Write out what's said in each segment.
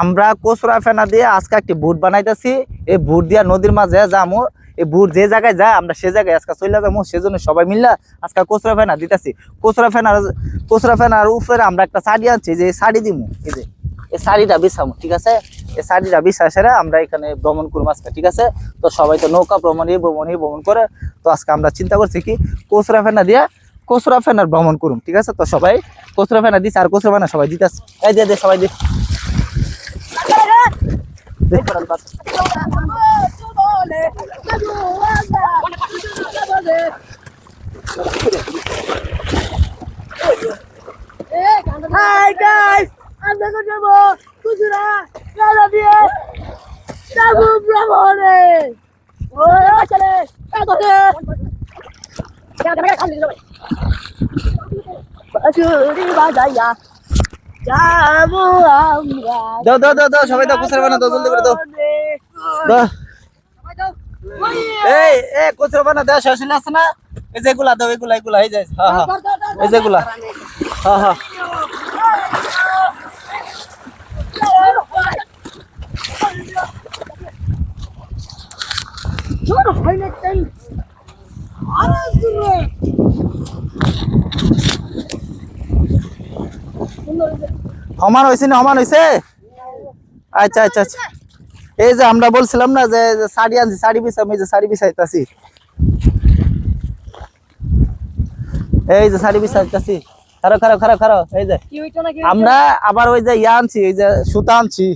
আমরা কচুরা ফেনা দিয়ে আজকে একটি বুট বানাইতেছি। এই বুট দিয়া নদীর মাঝে যামু, এই বুট যে জায়গায় যায়, আমরা সে জায়গায় আজকে চলে যাব সেজন্য সবাই মিললা আজকে কচুরা ফেনা দিতেছি। কচুরা ফেনার কচুরা ফেনার উপরে আমরা একটা শাড়ি আনছি, যে শাড়ি দিমু, এই যে, এই শাড়িটা বিছামু, ঠিক আছে? এই শাড়িটা বিছা সেরে আমরা এখানে ভ্রমণ করব আজকে, ঠিক আছে? তো সবাই তো নৌকা ভ্রমণই ভ্রমণই ভ্রমণ করে, তো আজকে আমরা চিন্তা করছি কি, কচুরা ফেনা দিয়া কচুরা ফেনার ভ্রমণ করুম, ঠিক আছে? তো সবাই কচুরা ফেনা দিচ্ছে আর কচুরা ফেনা সবাই দিতেছে। এই দিয়ে সবাই দি। Hi guys, আমরা তো যাব কুচুরা রাজা দিয়ে যাব ভ্রমণে ওই চলে চলে চুরি বাজাইয়া যাব আমরা দাও দাও দাও দাও সবাই দাও কচুরা ফেনা দাও জলদি করে দাও। দাও। এই এ কচুরা ফেনা দাও শেষ আছে না? এই যেগুলা দাও এগুলা এগুলা এই যায় হ্যাঁ হ্যাঁ এই যেগুলা হ্যাঁ হ্যাঁ Choro, হয় না কেন আরে দূরে সমান হয়েছে না সমান হয়েছে আচ্ছা আচ্ছা আচ্ছা। এই যে আমরা বলছিলাম না যে শাড়ি আনছি শাড়ি বিছাম এই যে শাড়ি বিছাইতাছি এই যে শাড়ি বিছাইতাছি খারাপ খারাপ খারাপ খারাপ এই যে। আমরা আবার ওই যে ইয়া আনছি এই যে সুতা আনছি।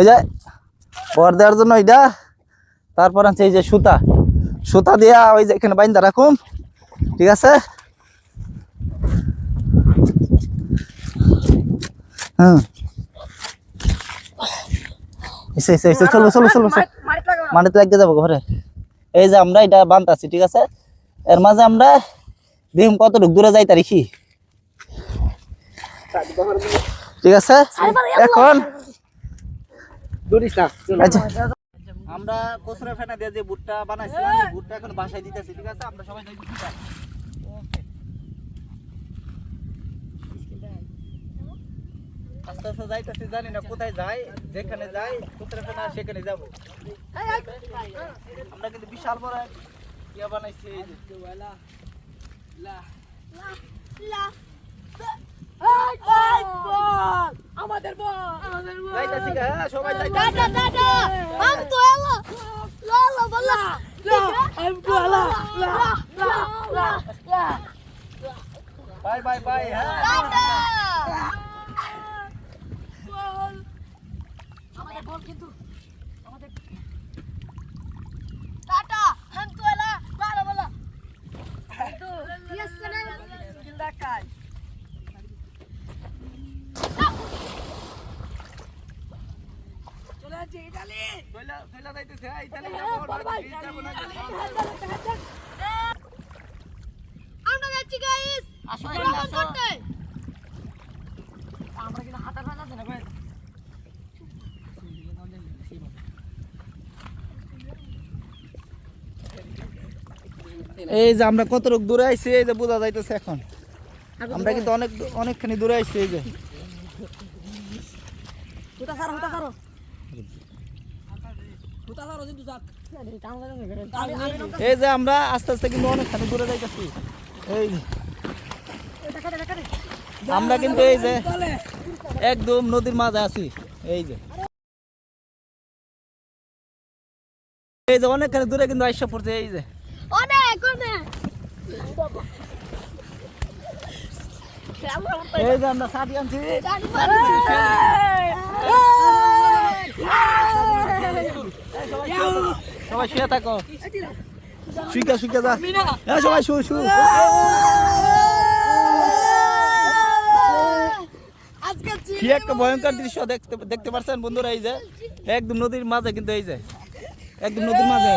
এই যে বর দেওয়ার জন্য এইটা তারপর আনছি এই যে সুতা। সুতা দিয়া ওই যে এখানে বাইন্দা রাখুন ঠিক আছে? হুম এসে এসে এসে চলো চলো চলো চলো। মারি লাগা মানে তো লাগিয়ে যাব ঘরে। এই যে আমরা এটা বানতাছি ঠিক আছে? এর মাঝে আমরা দেখুন কতটুকু দূরে যাই তারিখি ঠিক আছে? এখন আচ্ছা। আমরা কচুরা ফেনা দিয়ে যে বুটটা বানাইছিলাম এই বুটটা এখন বাসায় দিতেছি ঠিক আছে? আমরা সবাই যাই আস্তে আস্তে যাইতেছি জানি না কোথায় যাই যেখানে যাই কোথায় না সেখানে যাব। আমরা কিন্তু বিশাল বড় ইয়া বানাইছি। আমাদের বল। আমাদের বল। বাই বাই হ্যাঁ। আমরা যাচ্ছি গাইস আসো ভ্রমণ করতে আমরা কিন্তু হাঁটা ফেলা আছে না ভাই এই যে আমরা কত লোক দূরে আইছি এই যে বোঝা যাইতেছে এখন। আমরা কিন্তু অনেক অনেকখানি দূরে আইছি এই যে। এই যে আমরা আস্তে আস্তে কিন্তু অনেকখানি দূরে যাইতেছি। এই যে। আমরা কিন্তু এই যে একদম নদীর মাঝে আছি। এই যে। এই যে অনেকখানি দূরে কিন্তু আইসা পড়ছে এই যে। অনেক এই যে আমরা সাথী আনছি সবাই শুয়ে থাকো শুইকা শুইকা যা হ্যাঁ সবাই শু শু কি একটা ভয়ঙ্কর দৃশ্য দেখতে দেখতে পারছেন বন্ধুরা এই যে একদম নদীর মাঝে কিন্তু এই যে একদম নদীর মাঝে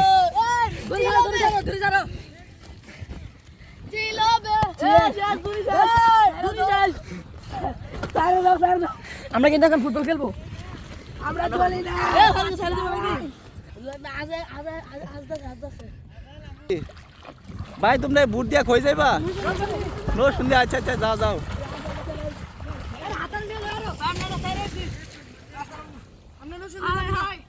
আমরা কিন্তু এখন ফুটবল খেলব। ভাই তোমরা বুট দিয়া খই যাইবা শুনলে আচ্ছা আচ্ছা যাও যাও। আমরা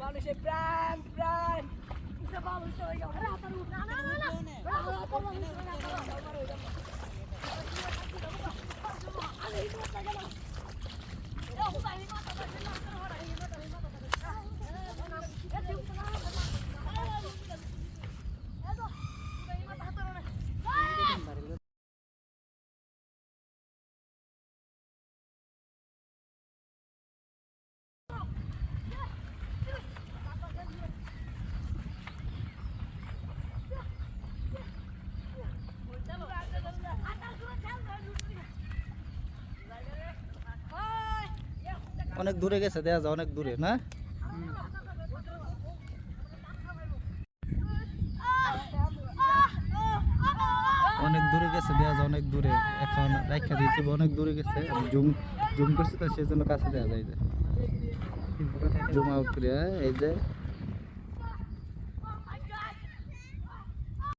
মানুষের প্রাণ প্রাণ। ইসে বাবু ইসে হই গেল আরে হাতার না না না না হাতার আরে এই কথা গেল এ হুবা এই মাথা বসে না করে এই মাথা এই মাথা এ তুই না এ তো এই মাথা হাতার না অনেক দূরে গেছে দেখা যায় অনেক দূরে না? অনেক দূরে গেছে দেখা যায় অনেক দূরে। এখন রাখা দিতে অনেক দূরে গেছে। জুম জুম করছি তো সেই জন্য কাছে দেখা যায় জুম আউট করে হ্যাঁ, এই যে।